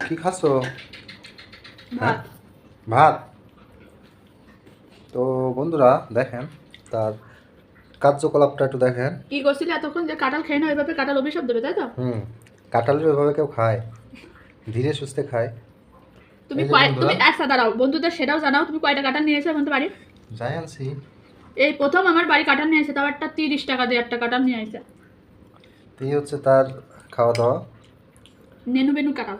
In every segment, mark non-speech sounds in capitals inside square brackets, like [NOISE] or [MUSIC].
কি খাচ্ছ? ভাত। ভাত? তো বন্ধুরা দেখেন তার কার্যকলাপটা একটু দেখেন। কি করছিলি এতক্ষণ যে কাঁঠাল খেয়ে না ওইভাবে কাঁঠাল অভিশাপ দেবে তাই তো? হুম কাঁঠালের ওইভাবে কেউ খায় ধীরে সুস্থে খায়। তুমি কয় তুমি আচ্ছা দাঁড়াও বন্ধুদের সেটাও জানাও তুমি কয়টা কাঁঠাল নিয়েছো বন্ধু বাড়ি যাই আনছি। এই প্রথম আমার বাড়ি কাঁঠাল নিয়ে এসে তাও একটা তিরিশ টাকা দিয়ে একটা কাঁঠাল নিয়ে তো এই হচ্ছে তার খাওয়া দাওয়া। নেনু বেনু কাঁঠাল।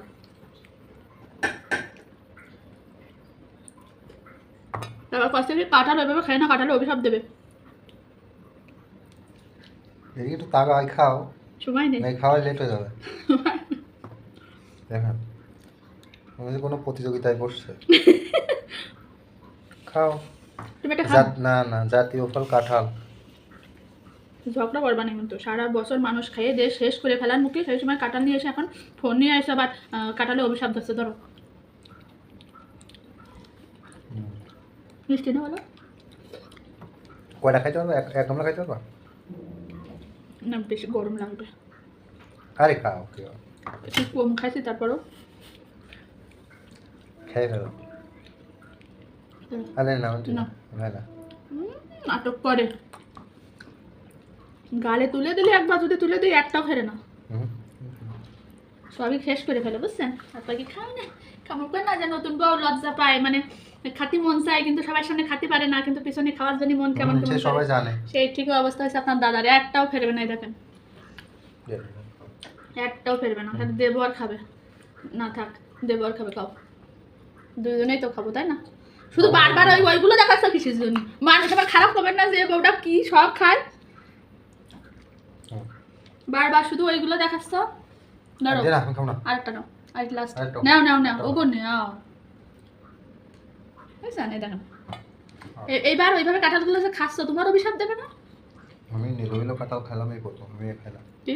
তারপর কষ্ট করে কাঁঠাল ওইভাবে খায় না কাঁঠালে অভিশাপ দেবে। এদিকে একটু তাগাই খাও। সময় নেই। নাই খাওয়াই লেট হয়ে যাবে। দেখেন আমি কোনো প্রতিযোগিতায় বসছে। [LAUGHS] খাও। তুমি একটা খাও। না না জাতীয় ফল কাঁঠাল। ঝগড়া করবা না কিন্তু সারা বছর মানুষ খেয়ে দেশ শেষ করে ফেলার মুখে সেই সময় কাঁঠাল নিয়ে এসে এখন ফোন নিয়ে এসে আবার কাঁঠালে অভিশাপ ধরছে ধরো। মিষ্টি না বলো কয়টা খাইতে পারবা? এক গামলা খাইতে পারবা? না বেশি গরম লাগবে। আরে খাও কি হবে? একটু কম খাইছি তারপরও। খেয়ে ফেলো। আরে না না। না। নাটক করে। গালে তুলে দিলে একবার যদি তুলে দিই একটাও ফেরে না। সবই শেষ করে ফেলে বুঝছেন? আর কি খাও না। কেমন করে না যে নতুন বউ লজ্জা পায় মানে খাতি মন চায় কিন্তু সবার সামনে খাতি পারে না কিন্তু পিছনে খাওয়ার জন্য মন কেমন কেমন সবাই জানে। সেই ঠিক অবস্থা হয়েছে আপনার দাদার একটাও ফেরবে না দেখেন। একটাও ফেরবে না খালি দেবো আর খাবে। না থাক দেবো আর খাবে খাও। দুজনেই তো খাব তাই না? শুধু বারবার ওই ওইগুলো দেখাচ্ছ কিসের জন্য মানুষ আবার খারাপ করবেন না যে বউটা কি সব খায়? বারবার শুধু ওইগুলো দেখাচ্ছ? খাব আরেকটা নাও আরেকটা। লাস্ট নাও নাও নাও ওগো নাও। বুঝছেন এই দেখেন। এইবার ওইভাবে কাঁঠালগুলো যে খাচ্ছ তোমার অভিশাপ দেবে না? আমি নীলবিলো কাঁঠাল খেলাম এই প্রথম আমি এ খাইলাম কি?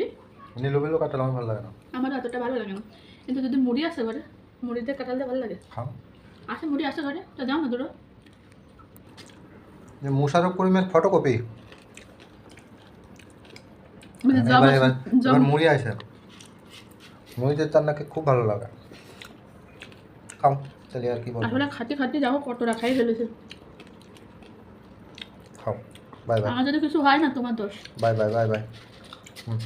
নীলবিলো কাঁঠাল আমার ভালো লাগে না। আমার অতটা ভালো লাগে না। কিন্তু যদি মুড়ি আছে ঘরে মুড়ি দিয়ে কাঁঠাল দিয়ে ভালো লাগে? খাও। আছে মুড়ি আছে ঘরে? তো যাও না দুটো। যে মুশারফ করিমের ফটোকপি এবার মুড়ি আছে মুড়িতে তার নাকি খুব ভালো লাগে। খাও। তাহলে আর কি বলব? আসলে খাতে খাতে যাও কত রাখাই ফেলেছে। খাও। Bye bye. আমার যদি কিছু হয় না তোমার দোষ। Bye bye bye bye. হুম।